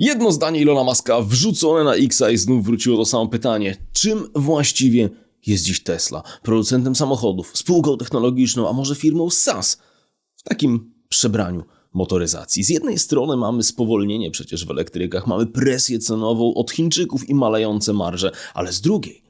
Jedno zdanie Ilona Maska wrzucone na Xa i znów wróciło to samo pytanie. Czym właściwie jest dziś Tesla? Producentem samochodów, spółką technologiczną, a może firmą SaaS? W takim przebraniu motoryzacji. Z jednej strony mamy spowolnienie przecież w elektrykach, mamy presję cenową od Chińczyków i malejące marże, ale z drugiej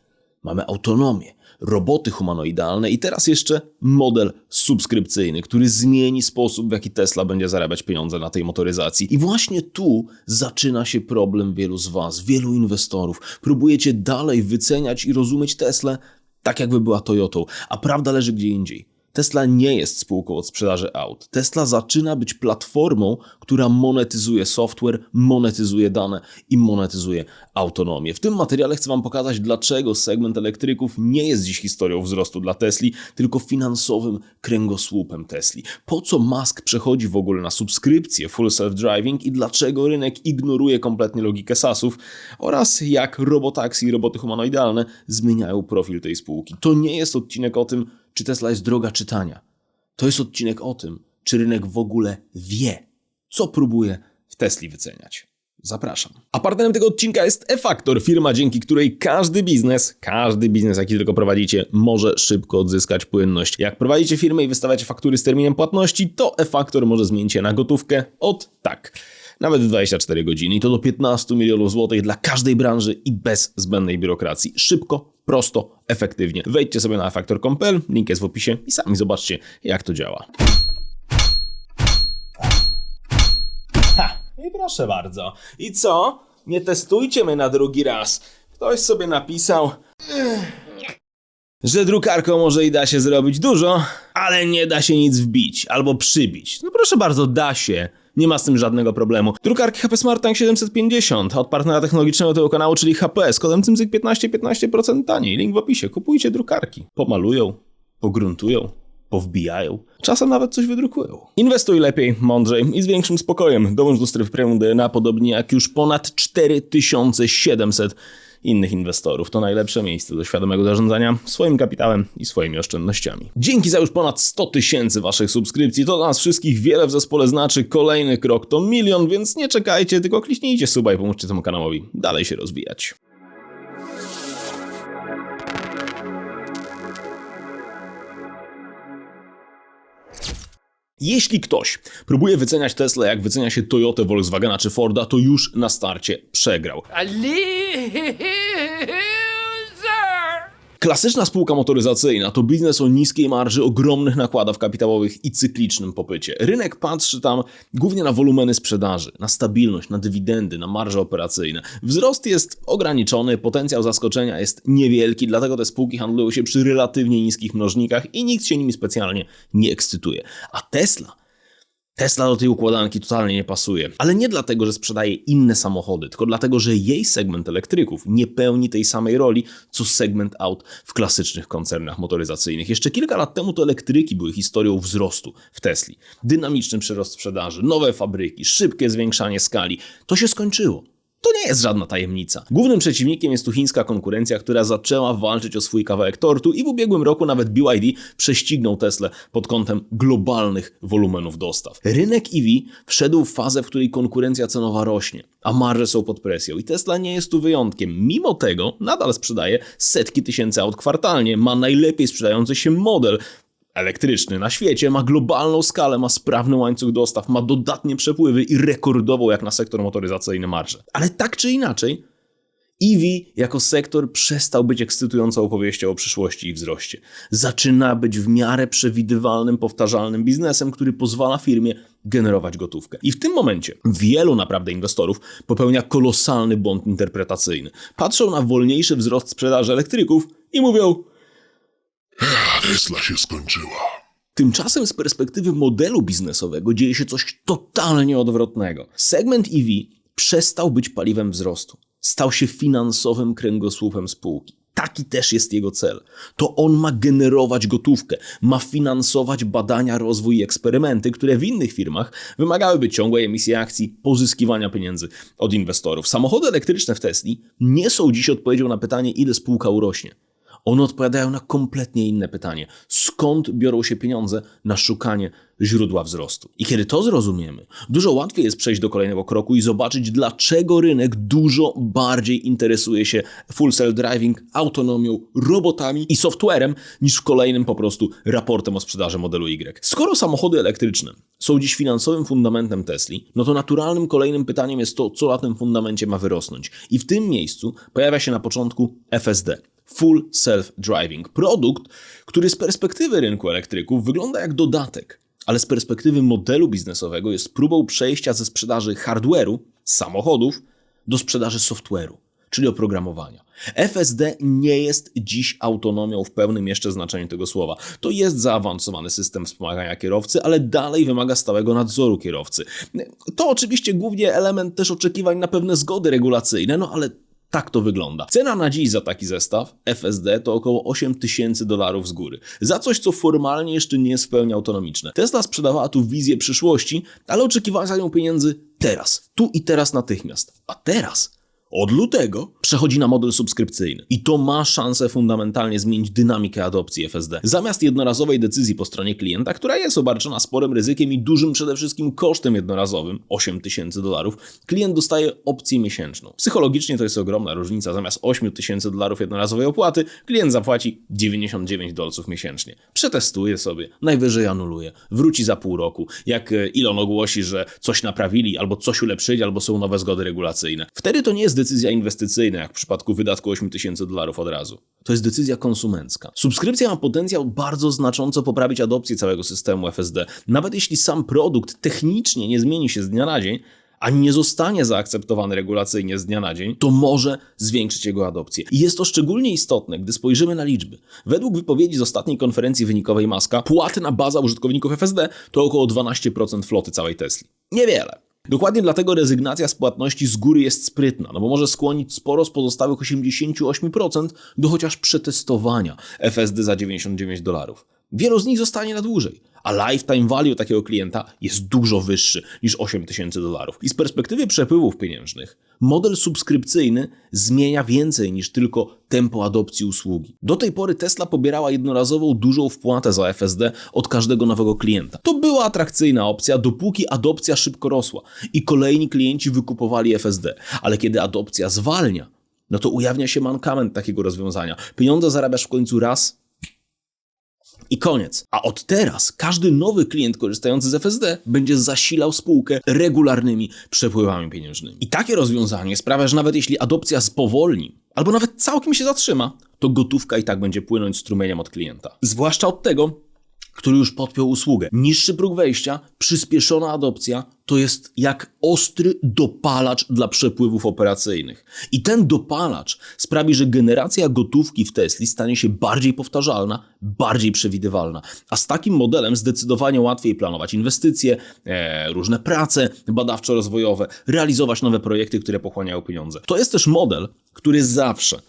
mamy autonomię, roboty humanoidalne i teraz jeszcze model subskrypcyjny, który zmieni sposób, w jaki Tesla będzie zarabiać pieniądze na tej motoryzacji. I właśnie tu zaczyna się problem wielu z Was, wielu inwestorów. Próbujecie dalej wyceniać i rozumieć Teslę tak, jakby była Toyotą, a prawda leży gdzie indziej. Tesla nie jest spółką od sprzedaży aut. Tesla zaczyna być platformą, która monetyzuje software, monetyzuje dane i monetyzuje autonomię. W tym materiale chcę Wam pokazać, dlaczego segment elektryków nie jest dziś historią wzrostu dla Tesli, tylko finansowym kręgosłupem Tesli. Po co Musk przechodzi w ogóle na subskrypcję Full Self-Driving i dlaczego rynek ignoruje kompletnie logikę SaaSów oraz jak robotaksy i roboty humanoidalne zmieniają profil tej spółki. To nie jest odcinek o tym, czy Tesla jest droga czytania. To jest odcinek o tym, czy rynek w ogóle wie, co próbuje w Tesli wyceniać. Zapraszam. A partnerem tego odcinka jest E-Factor, firma dzięki której każdy biznes, każdy biznes jaki tylko prowadzicie, może szybko odzyskać płynność. Jak prowadzicie firmę i wystawiacie faktury z terminem płatności, to E-Factor może zmienić je na gotówkę od tak nawet w 24 godziny i to do 15 milionów złotych dla każdej branży i bez zbędnej biurokracji. Szybko, prosto, efektywnie. Wejdźcie sobie na factor.pl, link jest w opisie i sami zobaczcie jak to działa. Ha, i proszę bardzo. I co? Nie testujcie mnie na drugi raz. Ktoś sobie napisał, że drukarką może i da się zrobić dużo, ale nie da się nic wbić albo przybić. No proszę bardzo, da się. Nie ma z tym żadnego problemu. Drukarki HP Smart Tank 750 od partnera technologicznego tego kanału, czyli HP z kodem CYMZYK 15 15% taniej. Link w opisie. Kupujcie drukarki. Pomalują, pogruntują, powbijają. Czasem nawet coś wydrukują. Inwestuj lepiej, mądrzej i z większym spokojem. Dołącz do strefy premium DNA, podobnie jak już ponad 4700 innych inwestorów. To najlepsze miejsce do świadomego zarządzania swoim kapitałem i swoimi oszczędnościami. Dzięki za już ponad 100 tysięcy waszych subskrypcji. To dla nas wszystkich wiele w zespole znaczy. Kolejny krok to milion, więc nie czekajcie, tylko kliknijcie suba i pomóżcie temu kanałowi dalej się rozwijać. Jeśli ktoś próbuje wyceniać Tesla jak wycenia się Toyota, Volkswagena czy Forda, to już na starcie przegrał. A loser! Klasyczna spółka motoryzacyjna to biznes o niskiej marży, ogromnych nakładach kapitałowych i cyklicznym popycie. Rynek patrzy tam głównie na wolumeny sprzedaży, na stabilność, na dywidendy, na marże operacyjne. Wzrost jest ograniczony, potencjał zaskoczenia jest niewielki, dlatego te spółki handlują się przy relatywnie niskich mnożnikach i nikt się nimi specjalnie nie ekscytuje. A Tesla Tesla do tej układanki totalnie nie pasuje. Ale nie dlatego, że sprzedaje inne samochody, tylko dlatego, że jej segment elektryków nie pełni tej samej roli, co segment aut w klasycznych koncernach motoryzacyjnych. Jeszcze kilka lat temu to elektryki były historią wzrostu w Tesli. Dynamiczny przyrost sprzedaży, nowe fabryki, szybkie zwiększanie skali. To się skończyło. To nie jest żadna tajemnica. Głównym przeciwnikiem jest tu chińska konkurencja, która zaczęła walczyć o swój kawałek tortu i w ubiegłym roku nawet BYD prześcignął Tesla pod kątem globalnych wolumenów dostaw. Rynek EV wszedł w fazę, w której konkurencja cenowa rośnie, a marże są pod presją i Tesla nie jest tu wyjątkiem. Mimo tego nadal sprzedaje setki tysięcy aut kwartalnie, ma najlepiej sprzedający się model, elektryczny na świecie, ma globalną skalę, ma sprawny łańcuch dostaw, ma dodatnie przepływy i rekordową jak na sektor motoryzacyjny marżę. Ale tak czy inaczej, EV jako sektor przestał być ekscytującą opowieścią o przyszłości i wzroście. Zaczyna być w miarę przewidywalnym, powtarzalnym biznesem, który pozwala firmie generować gotówkę. I w tym momencie wielu naprawdę inwestorów popełnia kolosalny błąd interpretacyjny. Patrzą na wolniejszy wzrost sprzedaży elektryków i mówią: Tesla się skończyła. Tymczasem z perspektywy modelu biznesowego dzieje się coś totalnie odwrotnego. Segment EV przestał być paliwem wzrostu. Stał się finansowym kręgosłupem spółki. Taki też jest jego cel. To on ma generować gotówkę, ma finansować badania, rozwój i eksperymenty, które w innych firmach wymagałyby ciągłej emisji akcji, pozyskiwania pieniędzy od inwestorów. Samochody elektryczne w Tesli nie są dziś odpowiedzią na pytanie, ile spółka urośnie. One odpowiadają na kompletnie inne pytanie: skąd biorą się pieniądze na szukanie źródła wzrostu? I kiedy to zrozumiemy, dużo łatwiej jest przejść do kolejnego kroku i zobaczyć, dlaczego rynek dużo bardziej interesuje się full self-driving, autonomią, robotami i softwarem niż w kolejnym po prostu raportem o sprzedaży modelu Y. Skoro samochody elektryczne są dziś finansowym fundamentem Tesli, no to naturalnym kolejnym pytaniem jest to, co na tym fundamencie ma wyrosnąć. I w tym miejscu pojawia się na początku FSD. Full Self-Driving. Produkt, który z perspektywy rynku elektryków wygląda jak dodatek, ale z perspektywy modelu biznesowego jest próbą przejścia ze sprzedaży hardware'u, samochodów, do sprzedaży software'u, czyli oprogramowania. FSD nie jest dziś autonomią w pełnym jeszcze znaczeniu tego słowa. To jest zaawansowany system wspomagania kierowcy, ale dalej wymaga stałego nadzoru kierowcy. To oczywiście głównie element też oczekiwań na pewne zgody regulacyjne, no ale tak to wygląda. Cena na dziś za taki zestaw FSD to około 8 tysięcy dolarów z góry. Za coś, co formalnie jeszcze nie jest w pełni autonomiczne. Tesla sprzedawała tu wizję przyszłości, ale oczekiwała za nią pieniędzy teraz. Tu i teraz natychmiast. A teraz od lutego przechodzi na model subskrypcyjny. I to ma szansę fundamentalnie zmienić dynamikę adopcji FSD. Zamiast jednorazowej decyzji po stronie klienta, która jest obarczona sporym ryzykiem i dużym przede wszystkim kosztem jednorazowym 8 tysięcy dolarów, klient dostaje opcję miesięczną. Psychologicznie to jest ogromna różnica. Zamiast 8 tysięcy dolarów jednorazowej opłaty, klient zapłaci 99 dolców miesięcznie. Przetestuje sobie, najwyżej anuluje, wróci za pół roku. Jak e, Elon ogłosi, że coś naprawili, albo coś ulepszyli, albo są nowe zgody regulacyjne. Wtedy to nie jest decyzja inwestycyjna, jak w przypadku wydatku 8 tysięcy dolarów od razu. To jest decyzja konsumencka. Subskrypcja ma potencjał bardzo znacząco poprawić adopcję całego systemu FSD. Nawet jeśli sam produkt technicznie nie zmieni się z dnia na dzień, ani nie zostanie zaakceptowany regulacyjnie z dnia na dzień, to może zwiększyć jego adopcję. I jest to szczególnie istotne, gdy spojrzymy na liczby. Według wypowiedzi z ostatniej konferencji wynikowej Maska, płatna baza użytkowników FSD to około 12% floty całej Tesli. Niewiele. Dokładnie dlatego rezygnacja z płatności z góry jest sprytna, no bo może skłonić sporo z pozostałych 88% do chociaż przetestowania FSD za 99 dolarów. Wielu z nich zostanie na dłużej, a lifetime value takiego klienta jest dużo wyższy niż 8 tysięcy dolarów. I z perspektywy przepływów pieniężnych, model subskrypcyjny zmienia więcej niż tylko tempo adopcji usługi. Do tej pory Tesla pobierała jednorazową dużą wpłatę za FSD od każdego nowego klienta. To była atrakcyjna opcja, dopóki adopcja szybko rosła i kolejni klienci wykupowali FSD, ale kiedy adopcja zwalnia, no to ujawnia się mankament takiego rozwiązania. Pieniądze zarabiasz w końcu raz, i koniec. A od teraz każdy nowy klient korzystający z FSD będzie zasilał spółkę regularnymi przepływami pieniężnymi. I takie rozwiązanie sprawia, że nawet jeśli adopcja spowolni, albo nawet całkiem się zatrzyma, to gotówka i tak będzie płynąć strumieniem od klienta. Zwłaszcza od tego, który już podpiął usługę. Niższy próg wejścia, przyspieszona adopcja to jest jak ostry dopalacz dla przepływów operacyjnych. I ten dopalacz sprawi, że generacja gotówki w Tesli stanie się bardziej powtarzalna, bardziej przewidywalna. A z takim modelem zdecydowanie łatwiej planować inwestycje, e, różne prace badawczo-rozwojowe, realizować nowe projekty, które pochłaniają pieniądze. To jest też model, który zawsze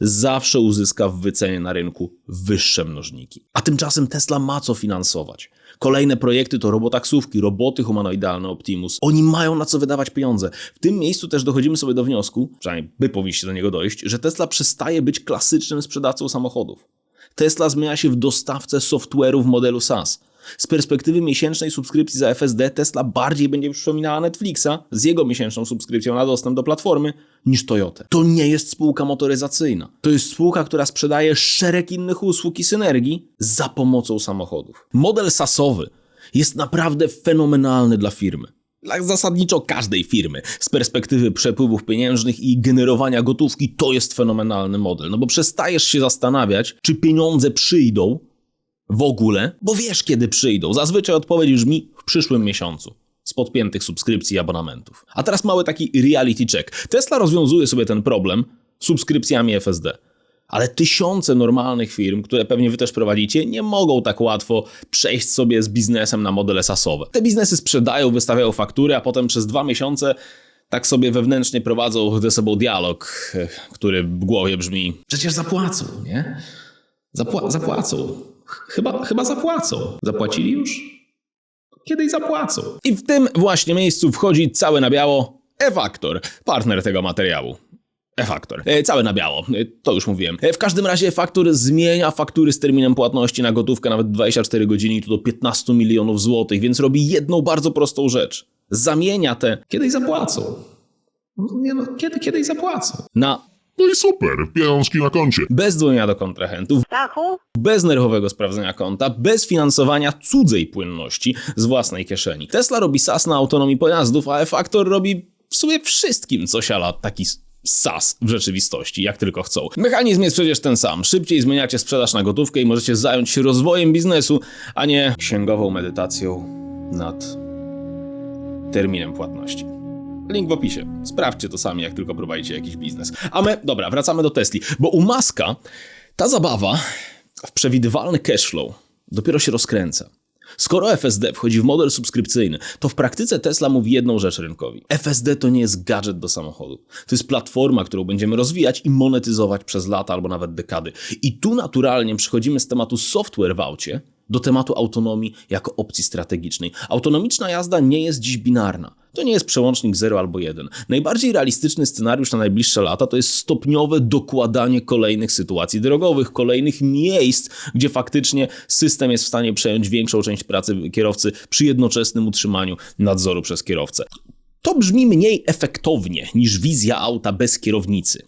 zawsze uzyska w wycenie na rynku wyższe mnożniki. A tymczasem Tesla ma co finansować. Kolejne projekty to robotaksówki, roboty humanoidalne Optimus. Oni mają na co wydawać pieniądze. W tym miejscu też dochodzimy sobie do wniosku, przynajmniej by powinniście do niego dojść, że Tesla przestaje być klasycznym sprzedawcą samochodów. Tesla zmienia się w dostawcę software'u w modelu SaaS. Z perspektywy miesięcznej subskrypcji za FSD Tesla bardziej będzie przypominała Netflixa z jego miesięczną subskrypcją na dostęp do platformy niż Toyota. To nie jest spółka motoryzacyjna. To jest spółka, która sprzedaje szereg innych usług i synergii za pomocą samochodów. Model SaaSowy jest naprawdę fenomenalny dla firmy. Dla zasadniczo każdej firmy z perspektywy przepływów pieniężnych i generowania gotówki to jest fenomenalny model, no bo przestajesz się zastanawiać, czy pieniądze przyjdą w ogóle, bo wiesz kiedy przyjdą. Zazwyczaj odpowiedź brzmi w przyszłym miesiącu. Z podpiętych subskrypcji i abonamentów. A teraz mały taki reality check. Tesla rozwiązuje sobie ten problem subskrypcjami FSD. Ale tysiące normalnych firm, które pewnie wy też prowadzicie, nie mogą tak łatwo przejść sobie z biznesem na modele sasowe. Te biznesy sprzedają, wystawiają faktury, a potem przez dwa miesiące tak sobie wewnętrznie prowadzą ze sobą dialog, e, który w głowie brzmi: Przecież zapłacą, nie? Zapła- zapłacą. Chyba, chyba zapłacą. Zapłacili już? Kiedyś zapłacą. I w tym właśnie miejscu wchodzi cały na biało e-Factor, partner tego materiału. E-faktor. E, całe na biało, e, to już mówiłem. E, w każdym razie e-faktor zmienia faktury z terminem płatności na gotówkę nawet 24 godziny i to do 15 milionów złotych, więc robi jedną bardzo prostą rzecz. Zamienia te, kiedyś zapłacą. Nie no, kiedy, kiedyś zapłacą. Na No i super, pieniążki na koncie. bez dzwonienia do kontrahentów, Stachu? bez nerwowego sprawdzenia konta, bez finansowania cudzej płynności z własnej kieszeni. Tesla robi SAS na autonomii pojazdów, a e-faktor robi w sumie wszystkim, co siala taki s- SAS w rzeczywistości, jak tylko chcą. Mechanizm jest przecież ten sam. Szybciej zmieniacie sprzedaż na gotówkę i możecie zająć się rozwojem biznesu, a nie księgową medytacją nad terminem płatności. Link w opisie. Sprawdźcie to sami, jak tylko prowadzicie jakiś biznes. A my, dobra, wracamy do Tesli, bo u Maska ta zabawa w przewidywalny cashflow dopiero się rozkręca. Skoro FSD wchodzi w model subskrypcyjny, to w praktyce Tesla mówi jedną rzecz rynkowi. FSD to nie jest gadżet do samochodu. To jest platforma, którą będziemy rozwijać i monetyzować przez lata albo nawet dekady. I tu naturalnie przechodzimy z tematu software w aucie do tematu autonomii jako opcji strategicznej. Autonomiczna jazda nie jest dziś binarna. To nie jest przełącznik 0 albo 1. Najbardziej realistyczny scenariusz na najbliższe lata to jest stopniowe dokładanie kolejnych sytuacji drogowych, kolejnych miejsc, gdzie faktycznie system jest w stanie przejąć większą część pracy kierowcy przy jednoczesnym utrzymaniu nadzoru przez kierowcę. To brzmi mniej efektownie niż wizja auta bez kierownicy.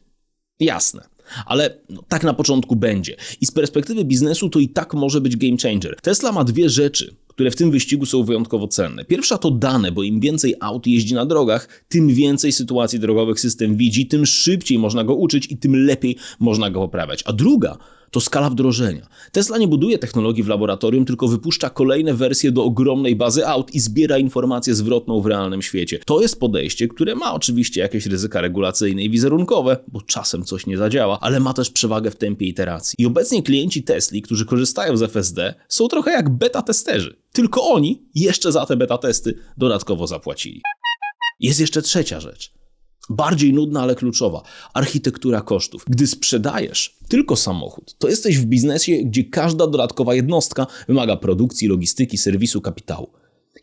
Jasne. Ale no, tak na początku będzie. I z perspektywy biznesu to i tak może być game changer. Tesla ma dwie rzeczy, które w tym wyścigu są wyjątkowo cenne. Pierwsza to dane, bo im więcej aut jeździ na drogach, tym więcej sytuacji drogowych system widzi, tym szybciej można go uczyć i tym lepiej można go poprawiać. A druga to skala wdrożenia. Tesla nie buduje technologii w laboratorium, tylko wypuszcza kolejne wersje do ogromnej bazy aut i zbiera informację zwrotną w realnym świecie. To jest podejście, które ma oczywiście jakieś ryzyka regulacyjne i wizerunkowe, bo czasem coś nie zadziała, ale ma też przewagę w tempie iteracji. I obecnie klienci Tesli, którzy korzystają z FSD, są trochę jak beta testerzy. Tylko oni jeszcze za te beta testy dodatkowo zapłacili. Jest jeszcze trzecia rzecz. Bardziej nudna, ale kluczowa. Architektura kosztów. Gdy sprzedajesz tylko samochód, to jesteś w biznesie, gdzie każda dodatkowa jednostka wymaga produkcji, logistyki, serwisu, kapitału.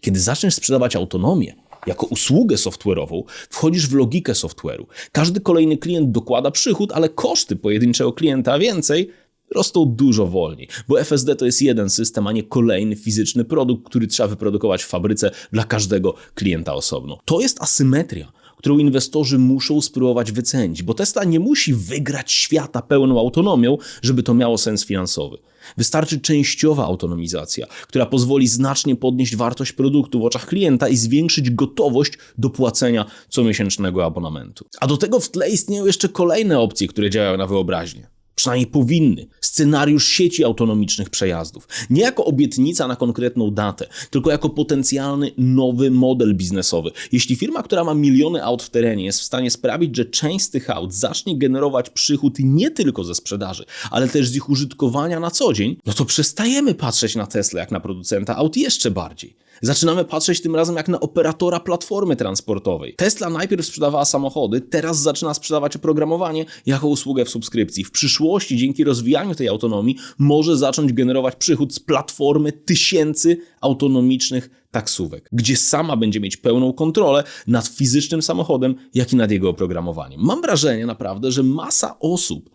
Kiedy zaczniesz sprzedawać autonomię, jako usługę software'ową, wchodzisz w logikę software'u. Każdy kolejny klient dokłada przychód, ale koszty pojedynczego klienta więcej rosną dużo wolniej, bo FSD to jest jeden system, a nie kolejny fizyczny produkt, który trzeba wyprodukować w fabryce dla każdego klienta osobno. To jest asymetria, którą inwestorzy muszą spróbować wycenić, bo Tesla nie musi wygrać świata pełną autonomią, żeby to miało sens finansowy. Wystarczy częściowa autonomizacja, która pozwoli znacznie podnieść wartość produktu w oczach klienta i zwiększyć gotowość do płacenia comiesięcznego abonamentu. A do tego w tle istnieją jeszcze kolejne opcje, które działają na wyobraźnię. Przynajmniej powinny. Scenariusz sieci autonomicznych przejazdów. Nie jako obietnica na konkretną datę, tylko jako potencjalny nowy model biznesowy. Jeśli firma, która ma miliony aut w terenie, jest w stanie sprawić, że część z tych aut zacznie generować przychód nie tylko ze sprzedaży, ale też z ich użytkowania na co dzień, no to przestajemy patrzeć na Tesla jak na producenta aut jeszcze bardziej. Zaczynamy patrzeć tym razem jak na operatora platformy transportowej. Tesla najpierw sprzedawała samochody, teraz zaczyna sprzedawać oprogramowanie jako usługę w subskrypcji. W przyszłości, dzięki rozwijaniu tej autonomii, może zacząć generować przychód z platformy tysięcy autonomicznych taksówek, gdzie sama będzie mieć pełną kontrolę nad fizycznym samochodem, jak i nad jego oprogramowaniem. Mam wrażenie naprawdę, że masa osób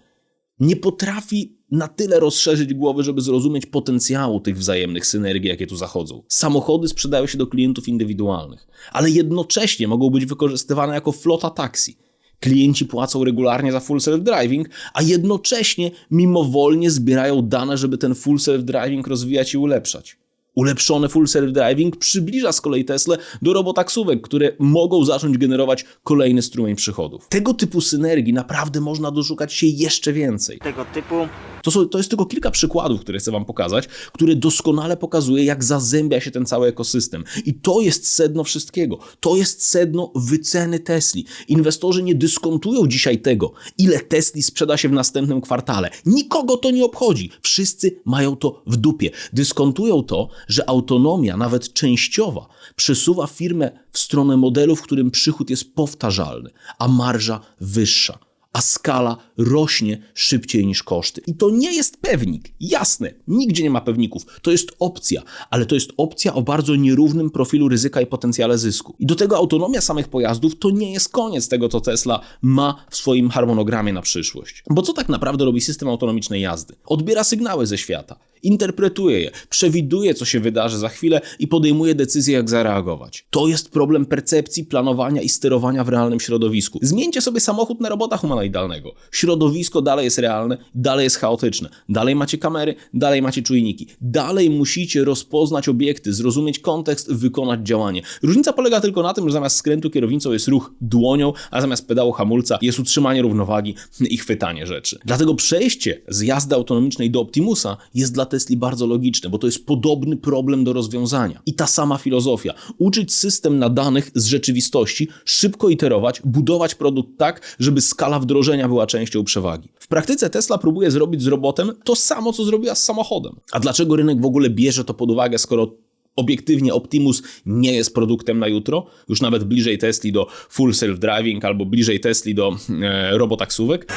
nie potrafi na tyle rozszerzyć głowy, żeby zrozumieć potencjału tych wzajemnych synergii, jakie tu zachodzą. Samochody sprzedają się do klientów indywidualnych, ale jednocześnie mogą być wykorzystywane jako flota taksi. Klienci płacą regularnie za full self-driving, a jednocześnie mimowolnie zbierają dane, żeby ten full self-driving rozwijać i ulepszać. Ulepszony full self-driving przybliża z kolei Tesla do robotaksówek, które mogą zacząć generować kolejny strumień przychodów. Tego typu synergii naprawdę można doszukać się jeszcze więcej. tego typu To, są, to jest tylko kilka przykładów, które chcę Wam pokazać, które doskonale pokazuje, jak zazębia się ten cały ekosystem. I to jest sedno wszystkiego. To jest sedno wyceny Tesli. Inwestorzy nie dyskontują dzisiaj tego, ile Tesli sprzeda się w następnym kwartale. Nikogo to nie obchodzi. Wszyscy mają to w dupie. Dyskontują to, że autonomia, nawet częściowa, przesuwa firmę w stronę modelu, w którym przychód jest powtarzalny, a marża wyższa. a skala rośnie szybciej niż koszty. I to nie jest pewnik. Jasne, nigdzie nie ma pewników. To jest opcja, ale to jest opcja o bardzo nierównym profilu ryzyka i potencjale zysku. I do tego autonomia samych pojazdów to nie jest koniec tego, co Tesla ma w swoim harmonogramie na przyszłość. Bo co tak naprawdę robi system autonomicznej jazdy? Odbiera sygnały ze świata, interpretuje je, przewiduje, co się wydarzy za chwilę i podejmuje decyzję, jak zareagować. To jest problem percepcji, planowania i sterowania w realnym środowisku. Zmieńcie sobie samochód na robota humanoidalnego. Środowisko dalej jest realne, dalej jest chaotyczne. Dalej macie kamery, dalej macie czujniki. Dalej musicie rozpoznać obiekty, zrozumieć kontekst, wykonać działanie. Różnica polega tylko na tym, że zamiast skrętu kierownicą jest ruch dłonią, a zamiast pedału hamulca jest utrzymanie równowagi i chwytanie rzeczy. Dlatego przejście z jazdy autonomicznej do Optimusa jest dla Tesli bardzo logiczne, bo to jest podobny problem do rozwiązania. I ta sama filozofia. Uczyć system na danych z rzeczywistości, szybko iterować, budować produkt tak, żeby skala wdrożenia była częścią przewagi. W praktyce Tesla próbuje zrobić z robotem to samo, co zrobiła z samochodem. A dlaczego rynek w ogóle bierze to pod uwagę, skoro obiektywnie Optimus nie jest produktem na jutro, już nawet bliżej Tesli do full self-driving albo bliżej Tesli do e, robotaksówek?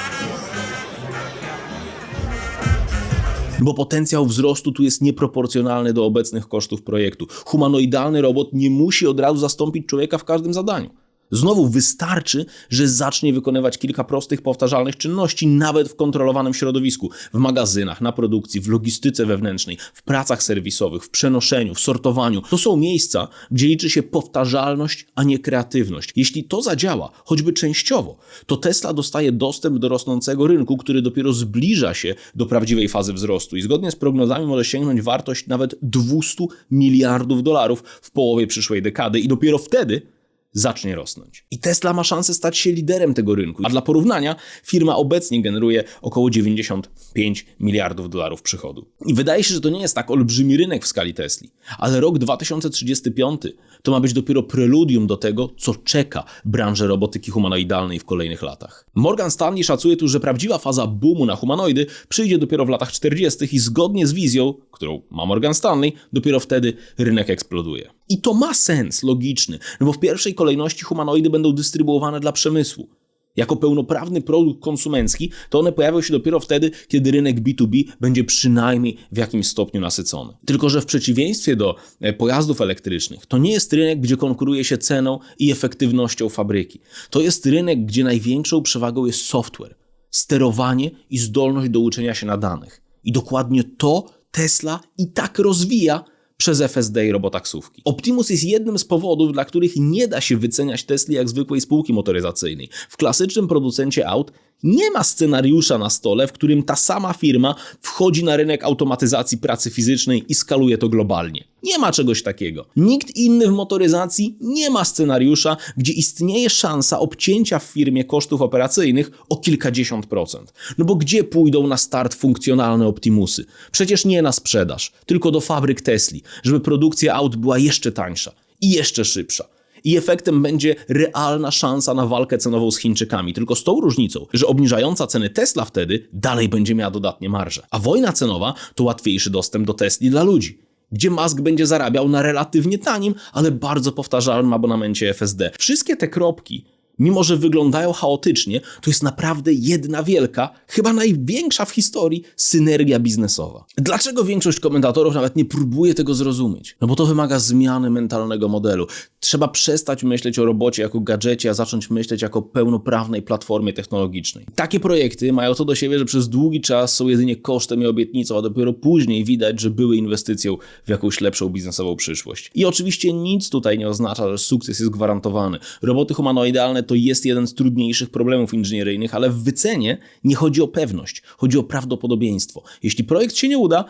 Bo potencjał wzrostu tu jest nieproporcjonalny do obecnych kosztów projektu. Humanoidalny robot nie musi od razu zastąpić człowieka w każdym zadaniu. Znowu wystarczy, że zacznie wykonywać kilka prostych, powtarzalnych czynności, nawet w kontrolowanym środowisku, w magazynach, na produkcji, w logistyce wewnętrznej, w pracach serwisowych, w przenoszeniu, w sortowaniu. To są miejsca, gdzie liczy się powtarzalność, a nie kreatywność. Jeśli to zadziała, choćby częściowo, to Tesla dostaje dostęp do rosnącego rynku, który dopiero zbliża się do prawdziwej fazy wzrostu i zgodnie z prognozami może sięgnąć wartość nawet 200 miliardów dolarów w połowie przyszłej dekady i dopiero wtedy zacznie rosnąć. I Tesla ma szansę stać się liderem tego rynku. A dla porównania, firma obecnie generuje około 95 miliardów dolarów przychodu. I wydaje się, że to nie jest tak olbrzymi rynek w skali Tesli, ale rok 2035 to ma być dopiero preludium do tego, co czeka branżę robotyki humanoidalnej w kolejnych latach. Morgan Stanley szacuje tu, że prawdziwa faza boomu na humanoidy przyjdzie dopiero w latach 40. i zgodnie z wizją, którą ma Morgan Stanley, dopiero wtedy rynek eksploduje. I to ma sens logiczny, no bo w pierwszej kolejności humanoidy będą dystrybuowane dla przemysłu. Jako pełnoprawny produkt konsumencki, to one pojawią się dopiero wtedy, kiedy rynek B2B będzie przynajmniej w jakimś stopniu nasycony. Tylko, że w przeciwieństwie do e, pojazdów elektrycznych, to nie jest rynek, gdzie konkuruje się ceną i efektywnością fabryki. To jest rynek, gdzie największą przewagą jest software, sterowanie i zdolność do uczenia się na danych. I dokładnie to Tesla i tak rozwija przez FSD i robotaksówki. Optimus jest jednym z powodów, dla których nie da się wyceniać Tesli jak zwykłej spółki motoryzacyjnej. W klasycznym producencie aut nie ma scenariusza na stole, w którym ta sama firma wchodzi na rynek automatyzacji pracy fizycznej i skaluje to globalnie. Nie ma czegoś takiego. Nikt inny w motoryzacji nie ma scenariusza, gdzie istnieje szansa obcięcia w firmie kosztów operacyjnych o kilkadziesiąt procent. No bo gdzie pójdą na start funkcjonalne Optimusy? Przecież nie na sprzedaż, tylko do fabryk Tesli, żeby produkcja aut była jeszcze tańsza i jeszcze szybsza i efektem będzie realna szansa na walkę cenową z Chińczykami. Tylko z tą różnicą, że obniżająca ceny Tesla wtedy dalej będzie miała dodatnie marże. A wojna cenowa to łatwiejszy dostęp do Tesli dla ludzi. Gdzie Musk będzie zarabiał na relatywnie tanim, ale bardzo powtarzalnym abonamencie FSD. Wszystkie te kropki mimo że wyglądają chaotycznie, to jest naprawdę jedna wielka, chyba największa w historii synergia biznesowa. Dlaczego większość komentatorów nawet nie próbuje tego zrozumieć? No bo to wymaga zmiany mentalnego modelu. Trzeba przestać myśleć o robocie jako gadżecie, a zacząć myśleć jako pełnoprawnej platformie technologicznej. Takie projekty mają to do siebie, że przez długi czas są jedynie kosztem i obietnicą, a dopiero później widać, że były inwestycją w jakąś lepszą biznesową przyszłość. I oczywiście nic tutaj nie oznacza, że sukces jest gwarantowany. Roboty humanoidalne to jest jeden z trudniejszych problemów inżynieryjnych, ale w wycenie nie chodzi o pewność, chodzi o prawdopodobieństwo. Jeśli projekt się nie uda,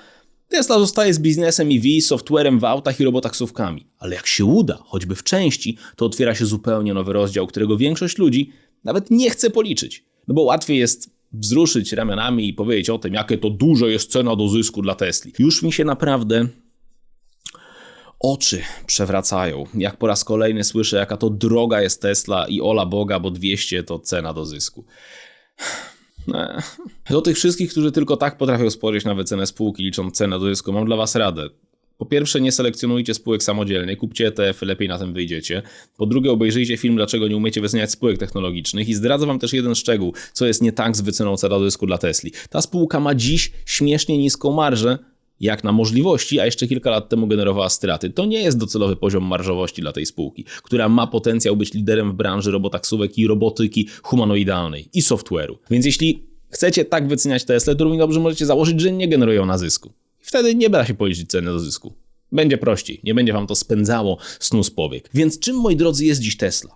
Tesla zostaje z biznesem EV, softwarem w autach i robotaksówkami. Ale jak się uda, choćby w części, to otwiera się zupełnie nowy rozdział, którego większość ludzi nawet nie chce policzyć. No bo łatwiej jest wzruszyć ramionami i powiedzieć o tym, jakie to dużo jest cena do zysku dla Tesli. Już mi się naprawdę oczy przewracają, jak po raz kolejny słyszę, jaka to droga jest Tesla i ola Boga, bo 200 to cena do zysku. Do tych wszystkich, którzy tylko tak potrafią spojrzeć na wycenę spółki, licząc cenę do zysku, mam dla Was radę. Po pierwsze, nie selekcjonujcie spółek samodzielnie, kupcie ETF, lepiej na tym wyjdziecie. Po drugie, obejrzyjcie film, dlaczego nie umiecie wyceniać spółek technologicznych i zdradzę wam też jeden szczegół, co jest nie tak z wyceną cena do zysku dla Tesli. Ta spółka ma dziś śmiesznie niską marżę, jak na możliwości, a jeszcze kilka lat temu generowała straty. To nie jest docelowy poziom marżowości dla tej spółki, która ma potencjał być liderem w branży robotaksówek i robotyki humanoidalnej i software'u. Więc jeśli chcecie tak wyceniać Tesla, to równie dobrze możecie założyć, że nie generują na zysku. Wtedy nie da się policzyć ceny do zysku. Będzie prościej, nie będzie wam to spędzało snu z powiek. Więc czym, moi drodzy, jest dziś Tesla?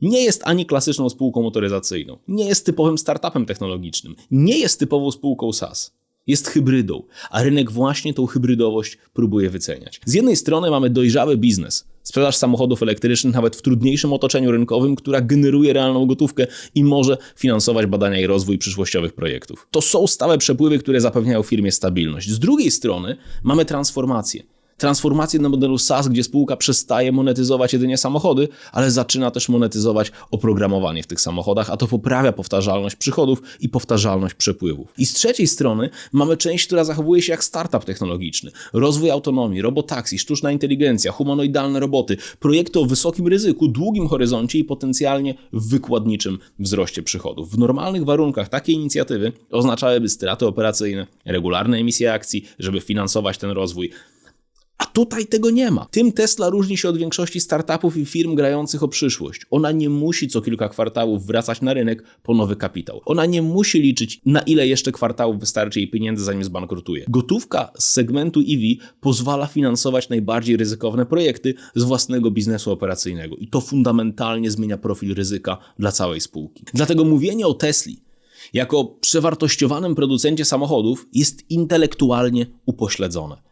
Nie jest ani klasyczną spółką motoryzacyjną, nie jest typowym startupem technologicznym, nie jest typową spółką SaaS. Jest hybrydą, a rynek właśnie tą hybrydowość próbuje wyceniać. Z jednej strony mamy dojrzały biznes, sprzedaż samochodów elektrycznych nawet w trudniejszym otoczeniu rynkowym, która generuje realną gotówkę i może finansować badania i rozwój przyszłościowych projektów. To są stałe przepływy, które zapewniają firmie stabilność. Z drugiej strony mamy transformację. Transformację na modelu SaaS, gdzie spółka przestaje monetyzować jedynie samochody, ale zaczyna też monetyzować oprogramowanie w tych samochodach, a to poprawia powtarzalność przychodów i powtarzalność przepływów. I z trzeciej strony mamy część, która zachowuje się jak startup technologiczny. Rozwój autonomii, robotaxi, sztuczna inteligencja, humanoidalne roboty, projekty o wysokim ryzyku, długim horyzoncie i potencjalnie wykładniczym wzroście przychodów. W normalnych warunkach takie inicjatywy oznaczałyby straty operacyjne, regularne emisje akcji, żeby finansować ten rozwój, a tutaj tego nie ma. Tym Tesla różni się od większości startupów i firm grających o przyszłość. Ona nie musi co kilka kwartałów wracać na rynek po nowy kapitał. Ona nie musi liczyć, na ile jeszcze kwartałów wystarczy jej pieniędzy, zanim zbankrutuje. Gotówka z segmentu EV pozwala finansować najbardziej ryzykowne projekty z własnego biznesu operacyjnego. I to fundamentalnie zmienia profil ryzyka dla całej spółki. Dlatego mówienie o Tesli jako przewartościowanym producencie samochodów jest intelektualnie upośledzone.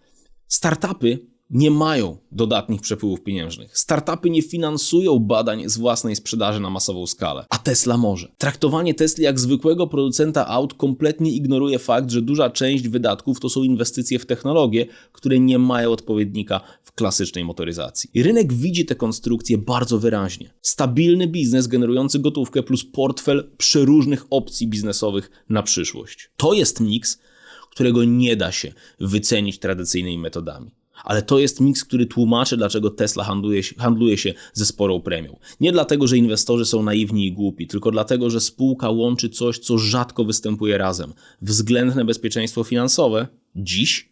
Startupy nie mają dodatnich przepływów pieniężnych. Startupy nie finansują badań z własnej sprzedaży na masową skalę, a Tesla może. Traktowanie Tesla jak zwykłego producenta aut kompletnie ignoruje fakt, że duża część wydatków to są inwestycje w technologie, które nie mają odpowiednika w klasycznej motoryzacji. Rynek widzi tę konstrukcję bardzo wyraźnie. Stabilny biznes generujący gotówkę plus portfel przeróżnych opcji biznesowych na przyszłość. To jest miks, którego nie da się wycenić tradycyjnymi metodami. Ale to jest miks, który tłumaczy, dlaczego Tesla handluje się, handluje się ze sporą premią. Nie dlatego, że inwestorzy są naiwni i głupi, tylko dlatego, że spółka łączy coś, co rzadko występuje razem: względne bezpieczeństwo finansowe dziś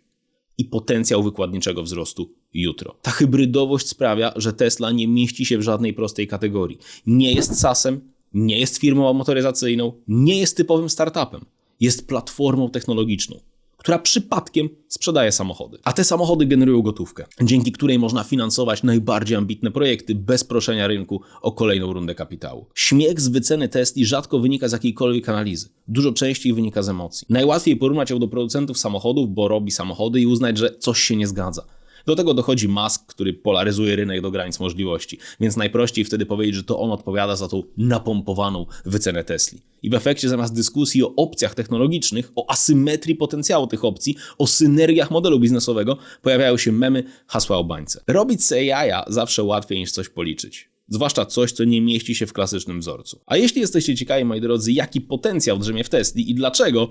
i potencjał wykładniczego wzrostu jutro. Ta hybrydowość sprawia, że Tesla nie mieści się w żadnej prostej kategorii. Nie jest SaaS-em, nie jest firmą motoryzacyjną, nie jest typowym startupem. Jest platformą technologiczną która przypadkiem sprzedaje samochody. A te samochody generują gotówkę, dzięki której można finansować najbardziej ambitne projekty bez proszenia rynku o kolejną rundę kapitału. Śmiech z wyceny Tesli rzadko wynika z jakiejkolwiek analizy. Dużo częściej wynika z emocji. Najłatwiej porównać ją do producentów samochodów, bo robi samochody i uznać, że coś się nie zgadza. Do tego dochodzi Musk, który polaryzuje rynek do granic możliwości, więc najprościej wtedy powiedzieć, że to on odpowiada za tą napompowaną wycenę Tesli. I w efekcie zamiast dyskusji o opcjach technologicznych, o asymetrii potencjału tych opcji, o synergiach modelu biznesowego, pojawiają się memy, hasła o bańce. Robić z AI zawsze łatwiej niż coś policzyć. Zwłaszcza coś, co nie mieści się w klasycznym wzorcu. A jeśli jesteście ciekawi, moi drodzy, jaki potencjał drzemie w Tesli i dlaczego,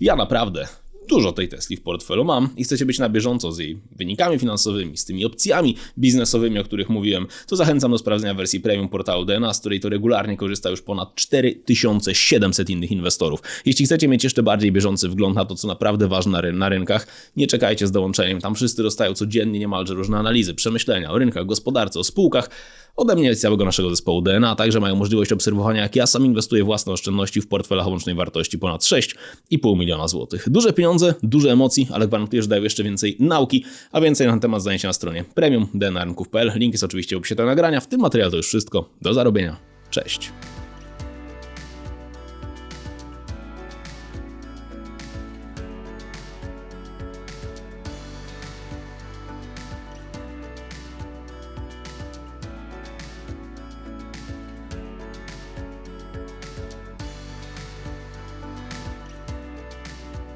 ja naprawdę dużo tej Tesli w portfelu mam i chcecie być na bieżąco z jej wynikami finansowymi, z tymi opcjami biznesowymi, o których mówiłem, to zachęcam do sprawdzenia wersji premium portalu DNA, z której to regularnie korzysta już ponad 4700 innych inwestorów. Jeśli chcecie mieć jeszcze bardziej bieżący wgląd na to, co naprawdę ważne na rynkach, nie czekajcie z dołączeniem. Tam wszyscy dostają codziennie niemalże różne analizy, przemyślenia o rynkach, gospodarce, o spółkach, ode mnie i całego naszego zespołu DNA, a także mają możliwość obserwowania, jak ja sam inwestuję własne oszczędności w portfelach o łącznej wartości ponad 6,5 miliona złotych. Duże pieniądze, duże emocji, ale gwarantuję, że dają jeszcze więcej nauki, a więcej na ten temat znajdziecie na stronie premium. Link jest oczywiście w opisie tego nagrania. W tym materiale to już wszystko. Do zarobienia. Cześć.